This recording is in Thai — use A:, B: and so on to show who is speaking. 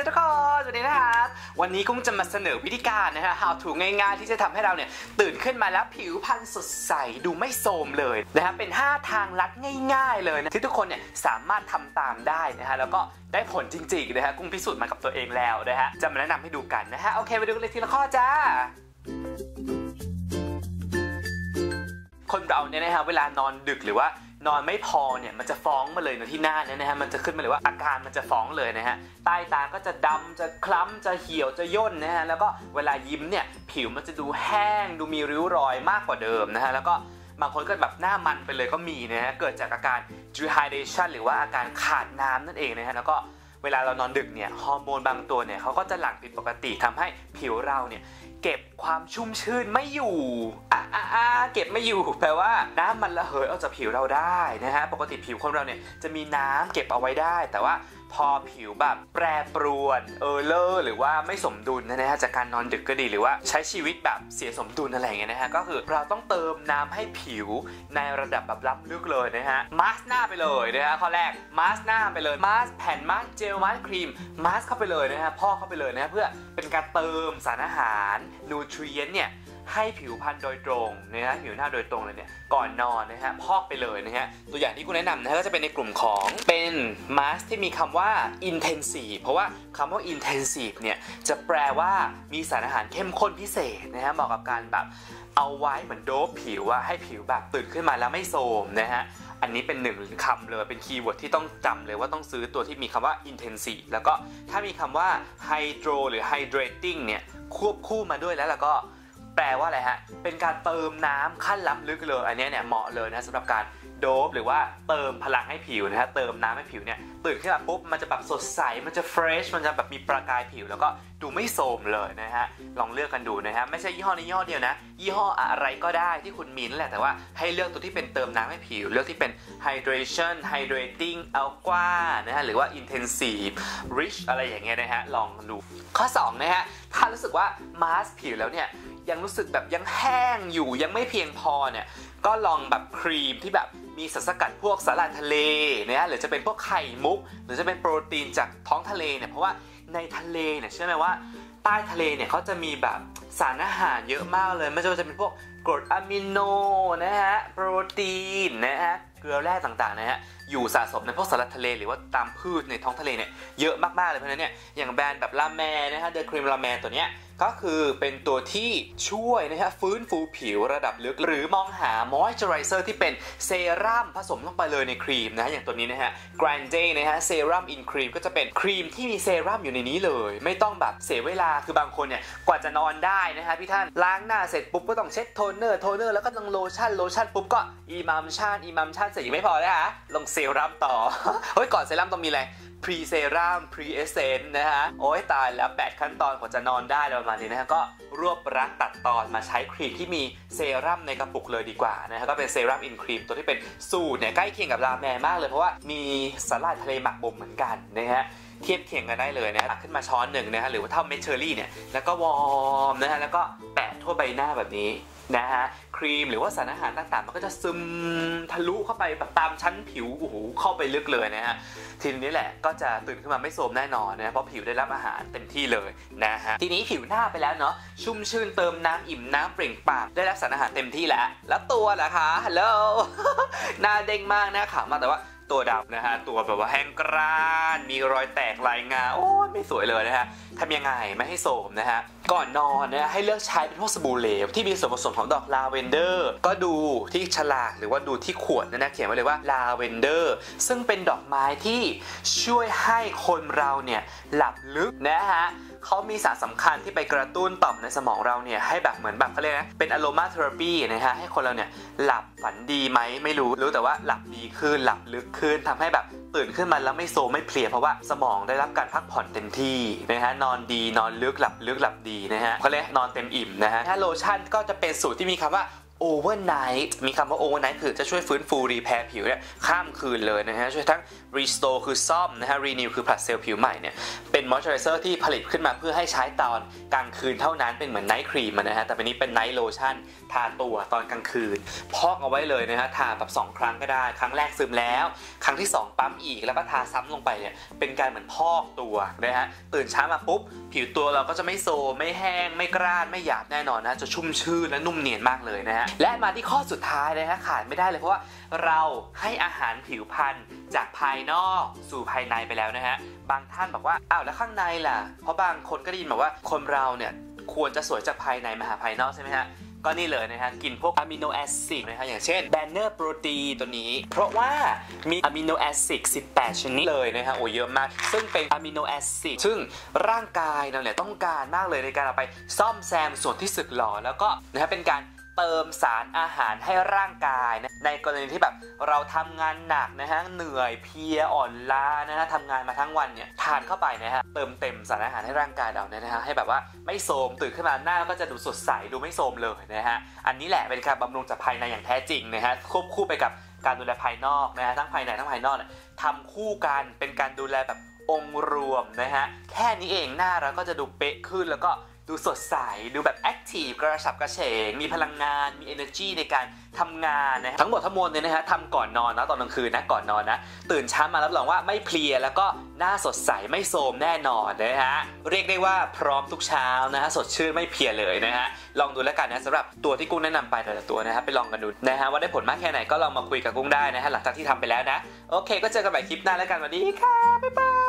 A: ดีทุกคนสวัสดีนะครับวันนี้กุ้งจะมาเสนอวิธีการนะฮะ how to ง่ายๆ ที่จะทำให้เราเนี่ยตื่นขึ้นมาแล้วผิวพรรณสดใสดูไม่โทรมเลยนะฮะเป็น 5 ทางลัดง่าย ๆ เลยนะที่ทุกคนเนี่ยสามารถทำตามได้นะฮะแล้วก็ได้ผลจริงๆนะฮะกุ้งพิสูจน์มากับตัวเองแล้วนะฮะจะมาแนะนำให้ดูกันนะฮะโอเคไปดูกันเลยทีละข้อจ้าคนเราเนี่ยนะฮะเวลานอนดึกหรือว่า นอนไม่พอเนี่ยมันจะฟ้องมาเลยนะที่หน้าเนี่ยนะฮะมันจะขึ้นมาเลยว่าอาการมันจะฟ้องเลยนะฮะใต้ตาก็จะดำจะคล้ำจะเหี่ยวจะย่นนะฮะแล้วก็เวลายิ้มเนี่ยผิวมันจะดูแห้ง ดูมีริ้วรอยมากกว่าเดิมนะฮะแล้วก็บางคนก็แบบหน้ามันไปเลยก็มีนะฮะเกิดจากอาการ dehydration หรือว่าอาการขาดน้ำนั่นเองนะฮะแล้วก็ เวลาเรานอนดึกเนี่ยฮอร์โมนบางตัวเนี่ยเขาก็จะหลั่งผิดปกติทำให้ผิวเราเนี่ยเก็บความชุ่มชื่นไม่อยู่อะอะอะเก็บไม่อยู่แปลว่าน้ำมันระเหยออกจากผิวเราได้นะฮะปกติผิวคนเราเนี่ยจะมีน้ำเก็บเอาไว้ได้แต่ว่า พอผิวแบบแปรปรวนเออเลอร์หรือว่าไม่สมดุลนะฮะจากการนอนดึกก็ดีหรือว่าใช้ชีวิตแบบเสียสมดุลอะไรอย่างเงี้ยนะฮะก็คือเราต้องเติมน้ำให้ผิวในระดับแบบล้ำลึกเลยนะฮะมาสหน้าไปเลยนะฮะข้อแรกมาสหน้าไปเลยมาสแผ่นมาสเจลมาสครีมมาสเข้าไปเลยนะฮะพอกเข้าไปเลยนะฮะเพื่อเป็นการเติมสารอาหารนูทรีนเนี่ย ให้ผิวพรรณโดยตรงนะฮะผิวหน้าโดยตรงเลยเนี่ยก่อนนอนนะฮะพอกไปเลยนะฮะตัวอย่างที่กูแนะนำนะฮะก็จะเป็นในกลุ่มของเป็นมาสที่มีคำว่า intensive เพราะว่าคำว่า intensive เนี่ยจะแปลว่ามีสารอาหารเข้มข้นพิเศษนะฮะเหมาะกับการแบบเอาไว้เหมือนโดบผิวอะให้ผิวแบบตื่นขึ้นมาแล้วไม่โทรมนะฮะอันนี้เป็นหนึ่งคำเลยเป็นคีย์เวิร์ดที่ต้องจำเลยว่าต้องซื้อตัวที่มีคำว่า intensive แล้วก็ถ้ามีคำว่า hydro หรือ hydrating เนี่ยควบคู่มาด้วยแล้วแล้วก็ แปลว่าอะไรฮะ เป็นการเติมน้ำขั้นล้ำลึกเลย อันนี้เนี่ยเหมาะเลยนะสำหรับการโดบหรือว่าเติมพลังให้ผิวนะฮะ เติมน้ำให้ผิวเนี่ยตื่นขึ้นมาปุ๊บมันจะแบบสดใส มันจะเฟรช มันจะแบบมีประกายผิว แล้วก็ดูไม่โทรมเลยนะฮะ ลองเลือกกันดูนะฮะ ไม่ใช่ยี่ห้อนี้ยี่ห้อเดียวนะ ยี่ห้ออะไรก็ได้ที่คุณมีนั่นแหละ แต่ว่าให้เลือกตัวที่เป็นเติมน้ำให้ผิว เลือกที่เป็น hydration hydrating aqua นะฮะ หรือว่า intensive rich อะไรอย่างเงี้ยนะฮะ ลองดู ข้อ2นะฮะ ถ้ารู้สึกว่ามาสผิวแล้วเนี่ย ยังรู้สึกแบบยังแห้งอยู่ ยังไม่เพียงพอเนี่ย ก็ลองแบบครีมที่แบบมีสารสกัดพวกสาหร่ายทะเลนะฮะ หรือจะเป็นพวกไข่มุกหรือจะเป็นโปรตีนจากท้องทะเลเนี่ยเพราะว่าในทะเลเนี่ยเชื่อไหมว่าใต้ทะเลเนี่ยเขาจะมีแบบสารอาหารเยอะมากเลยไม่ว่าจะเป็นพวกกรดอะมิโนนะฮะโปรตีนนะฮะเกลือแร่ต่างๆนะฮะอยู่สะสมในพวกสารทะเลหรือว่าตามพืชในท้องทะเลเนี่ยเยอะมากๆเลยเพราะฉะนั้นเนี่ยอย่างแบรนด์แบบลาแมนะฮะเดอะครีมลาแมตัวเนี้ยก็คือเป็นตัวที่ช่วยนะฮะฟื้นฟูผิวระดับลึก หรือมองหามอยเจอไรเซอร์ที่เป็นเซรั่มผสมลงไปเลยในครีมนะฮะอย่างตัวนี้นะฮะ Grande นะฮะเซรั่มอินครีมก็จะเป็นครีมที่มีเซรั่มอยู่ในนี้เลย ไม่ต้องแบบเสียเวลาคือบางคนเนี่ยกว่าจะนอนได้นะฮะพี่ท่านล้างหน้าเสร็จปุ๊บก็ต้องเช็ดโทนเนอร์โทนเนอร์แล้วก็ต้องโลชั่นโลชั่นปุ๊บก็อีมัมชั่นอีมัมชั่นเสร็จยังไม่พอนะฮะลงเซรั่มต่อเฮ้ยก่อนเซรั่มต้องมีอะไรพรีเซรั่มพรีเอเซนต์นะฮะ โอ้ยตายแล้ว 8 ขั้นตอนกว่าจะนอนได้ประมาณนี้นะฮะ ก็รวบรัดตัดตอนมาใช้ครีมที่มีเซรั่มในกระปุกเลยดีกว่านะฮะ ก็เป็นเซรั่มอินครีมตัวที่เป็นสูตรเนี่ยใกล้เคียงกับราแมนมากเลยเพราะว่ามีสาหร่ายทะเลหมักบ่มเหมือนกันนะฮะเทียบเคียงกันได้เลยนะฮะตักขึ้นมาช้อนหนึ่งนะฮะหรือว่าเท่าเมชเชอรี่เนี่ยแล้วก็วอร์มนะฮะแล้วก็แปะทั่วใบหน้าแบบนี้ นะฮะครีมหรือว่าสารอาหารต่างๆ มันก็จะซึมทะลุเข้าไปแบบตามชั้นผิวโอ้โหเข้าไปลึกเลยนะฮะทีนี้แหละก็จะตื่นขึ้นมาไม่โทรมแน่นอนนะเพราะผิวได้รับอาหารเต็มที่เลยนะฮะทีนี้ผิวหน้าไปแล้วเนาะชุ่มชื่นเติมน้ำอิ่มน้ำเปล่งปลั่งได้รับสารอาหารเต็มที่แล้ว แล้วตัวล่ะคะฮัลโหลหน้าเด้งมากน้าขาวมากแต่ว่าตัวดำนะฮะ ตัวแบบว่าแห้งกร้าน มีรอยแตกลายงา โอ้ยไม่สวยเลยนะฮะทำยังไงไม่ให้โสมนะฮะก่อนนอนนะให้เลือกใช้เป็นพวกสบู่เหลวที่มีส่วนผสมของดอกลาเวนเดอร์ก็ดูที่ฉลากหรือว่าดูที่ขวดนะนะเขียนไว้เลยว่าลาเวนเดอร์ซึ่งเป็นดอกไม้ที่ช่วยให้คนเราเนี่ยหลับลึกนะฮะเขามีสารสำคัญที่ไปกระตุ้นต่อมในสมองเราเนี่ยให้แบบเหมือนแบบเขาเรียกนะเป็นอะโรมาเทอราปีนะฮะให้คนเราเนี่ยหลับฝันดีไหมไม่รู้รู้แต่ว่าหลับดีขึ้นหลับลึกขึ้นทำให้แบบตื่นขึ้นมาแล้วไม่โซไม่เพลียเพราะว่าสมองได้รับการพักผ่อนเต็มที่นะฮะนอนดีนอนลึกหลับลึกหลับดีนะฮะเขาเรียกนอนเต็มอิ่มนะฮะถ้าโลชั่นก็จะเป็นสูตรที่มีคำว่า overnight มีคำว่า overnight คือจะช่วยฟื้นฟูรีแพร์ผิวเนี่ยข้ามคืนเลยนะฮะ ช่วยทั้ง restore คือซ่อมนะฮะ renew คือผลัดเซลล์ผิวใหม่เนี่ย เป็น moisturizer ที่ผลิตขึ้นมาเพื่อให้ใช้ตอนกลางคืนเท่านั้นเป็นเหมือน night cream นะฮะ แต่เป็นนี้เป็น night lotion ทาตัวตอนกลางคืน พอกเอาไว้เลยนะฮะ ทาแบบ 2 ครั้งก็ได้ ครั้งแรกซึมแล้ว ครั้งที่ 2 ปั๊มอีกแล้วก็ทาซ้ำลงไปเนี่ย เป็นการเหมือนพอกตัวนะฮะ ตื่นเช้ามาปุ๊บผิวตัวเราก็จะไม่โซไม่แห้งไม่กร้านไม่หยาบแน่นอนนะจะชุ่มชื่นและนุ่มเนียนมากเลยนะฮะและมาที่ข้อสุดท้ายนะฮะขาดไม่ได้เลยเพราะว่าเราให้อาหารผิวพรรณจากภายนอกสู่ภายในไปแล้วนะฮะบางท่านบอกว่าอ้าวแล้วข้างในล่ะ เพราะบางคนก็ได้ยินบอกว่าคนเราเนี่ยควรจะสวยจากภายในมาหาภายนอกใช่ไหมฮะก็นี่เลยนะฮะกินพวกอะมิโนแอซิดนะฮะอย่างเช่นแบนเนอร์โปรตีนตัวนี้ เพราะว่ามีอะมิโนแอซิด18 ชนิดเลยนะฮะโอ้เยอะมาก ซึ่งเป็นอะมิโนแอซิดซึ่งร่างกายเราเนี่ยต้องการมากเลยในการเอาไปซ่อมแซมส่วนที่สึกหรอแล้วก็นะฮะเป็นการ เติมสารอาหารให้ร่างกายนะในกรณีที่แบบเราทำงานหนักนะฮะเหนื่อยเพลียอ่อนล้านะฮะทำงานมาทั้งวันเนี่ยทานเข้าไปนะฮะเติมเต็มสารอาหารให้ร่างกายเราเนี่ยนะฮะให้แบบว่าไม่โทมตื่นขึ้นมาหน้าก็จะดูสดใสดูไม่โทมเลยนะฮะอันนี้แหละเป็นการบำรุงจากภายในอย่างแท้จริงนะฮะควบคู่ไปกับการดูแลภายนอกนะฮะทั้งภายในทั้งภายนอกทำคู่กันเป็นการดูแลแบบองค์รวมนะฮะแค่นี้เองหน้าเราก็จะดูเป๊ะขึ้นแล้วก็ ดูสดใส ดูแบบแอคทีฟกระฉับกระเฉง มีพลังงาน มี energy ในการทำงานนะทั้งหมดทั้งมวลเนี่ยนะฮะทำก่อนนอนนะตอนกลางคืนนะก่อนนอนนะ ตื่นเช้ามารับรองว่าไม่เพลียแล้วก็หน้าสดใสไม่โทรมแน่นอนนะฮะ เรียกได้ว่าพร้อมทุกเช้านะฮะสดชื่นไม่เพลียเลยนะฮะ ลองดูแล้วกันนะสำหรับตัวที่กุ้งแนะนำไปแต่ละตัวนะฮะไปลองกันดูนะฮะว่าได้ผลมากแค่ไหนก็ลองมาคุยกับกุ้งได้นะฮะหลังจากที่ทำไปแล้วนะ โอเค ก็เจอกันใหม่คลิปหน้าแล้วกันสวัสดีค่ะบ๊ายบาย